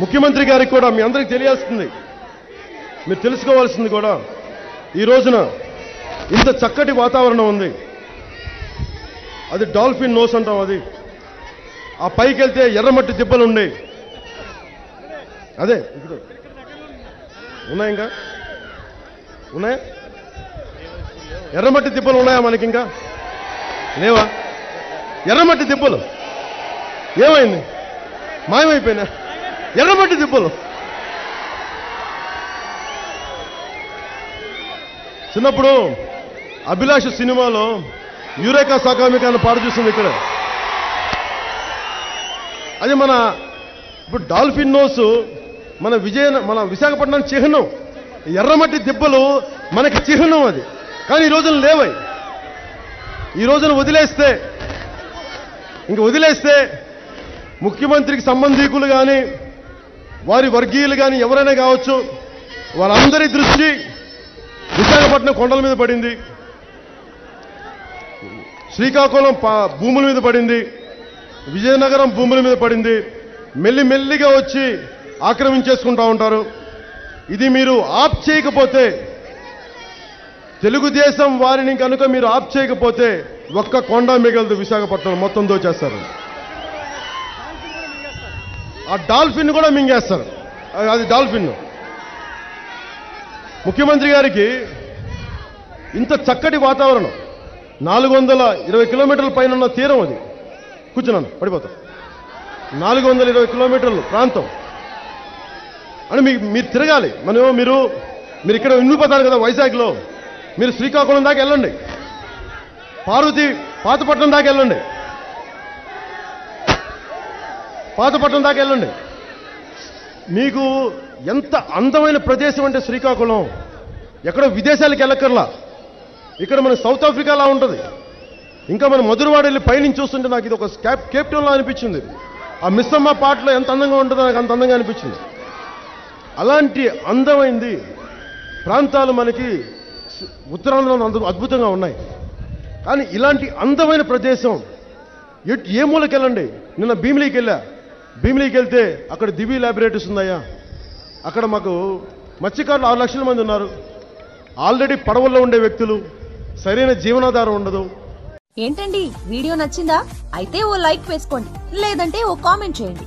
ముఖ్యమంత్రి గారికి కూడా మీ అందరికి తెలియాల్సింది. మీరు తెలుసుకోవాల్సింది కూడా ఈ రోజున ఇంత చక్కటి వాతావరణం ఉంది. అది డాల్ఫిన్ నోస్ అంటాం అది. ఆ పైకి వెళ్తే ఎర్రమట్టి దిబ్బలు ఉండే అదే ఇక్కడ ఉన్నాయి ఇంకా ఉన్నాయా? ఎర్రమట్టి దిబ్బలు ఉన్నాయా మనకి ఇంకా? లేవా? ఎర్రమట్టి దిబ్బలు ఏమైంది? మాయమైపోయినా? ఎర్రమట్టి దిబ్బలు చిన్నప్పుడు అభిలాష సినిమాలో యూరేకా సాకామిక అని పాట చూసింది ఇక్కడ. అది మన ఇప్పుడు డాల్ఫిన్ నోస్ మన విజయ మన విశాఖపట్నం చిహ్నం. ఎర్రమట్టి దిబ్బలు మనకి చిహ్నం అది. కానీ ఈ రోజున లేవై. ఈ రోజున వదిలేస్తే ఇంక వదిలేస్తే ముఖ్యమంత్రికి సంబంధీకులు కానీ వారి వర్గీయులు కానీ ఎవరైనా కావచ్చు వారందరి దృష్టి విశాఖపట్నం కొండల మీద పడింది. శ్రీకాకుళం పా- భూముల మీద పడింది. విజయనగరం భూముల మీద పడింది. మెల్లి మెల్లిగా వచ్చి ఆక్రమించేసుకుంటా ఉంటారు. ఇది మీరు ఆప్ చేయకపోతే తెలుగుదేశం వారిని కనుక మీరు ఆప్ చేయకపోతే ఒక్క కొండ మిగలదు విశాఖపట్నం మొత్తం దోచేస్తారు. ఆ డాల్ఫిన్ కూడా మింగేస్తారు. అది- డాల్ఫిన్ ముఖ్యమంత్రి గారికి ఇంత చక్కటి వాతావరణం. నాలుగు వందల ఇరవై కిలోమీటర్ల పైన ఉన్న తీరం అది. కూర్చున్నాను పడిపోతాం. నాలుగు వందల ఇరవై కిలోమీటర్లు ప్రాంతం. అని మీకు మీరు తిరగాలి. మనం మీరు మీరు ఇక్కడ ఉండిపోతారు కదా వైజాగ్లో. మీరు శ్రీకాకుళం దాకా వెళ్ళండి. పార్వతి పాతపట్నం దాకా వెళ్ళండి. పాతపట్నం దాకా వెళ్ళండి. మీకు ఎంత అందమైన ప్రదేశం అంటే శ్రీకాకుళం. ఎక్కడో విదేశాలకు వెళ్ళక్కర్లా. ఇక్కడ మన సౌత్ ఆఫ్రికాలా ఉంటుంది. ఇంకా మన మధురవాడ వెళ్ళి పైనుంచి చూస్తుంటే నాకు ఇది ఒక క్యాప్ కేప్టెన్లా అనిపించింది. ఆ మిస్సమ్మ పాటలో ఎంత అందంగా ఉంటుందో నాకు అంత అందంగా అనిపించింది. అలాంటి అందమైంది ప్రాంతాలు మనకి ఉత్తరాంధ్రలో అంత అద్భుతంగా ఉన్నాయి. కానీ ఇలాంటి అందమైన ప్రదేశం ఎట్ ఏ మూలకి వెళ్ళండి నిన్న భీమిలీకి వెళ్ళా భీమిలీకి వెళ్తే అక్కడ దివి ల్యాబొరేటరీస్ ఉందయ్యా అక్కడ మాకు మత్స్యకారులు ఆరు లక్షల మంది ఉన్నారు. ఆల్రెడీ పడవల్లో ఉండే వ్యక్తులు సరైన జీవనాధారం ఉండదు. ఏంటండి? వీడియో నచ్చిందా? అయితే ఓ లైక్ వేసుకోండి. లేదంటే ఓ కామెంట్ చేయండి.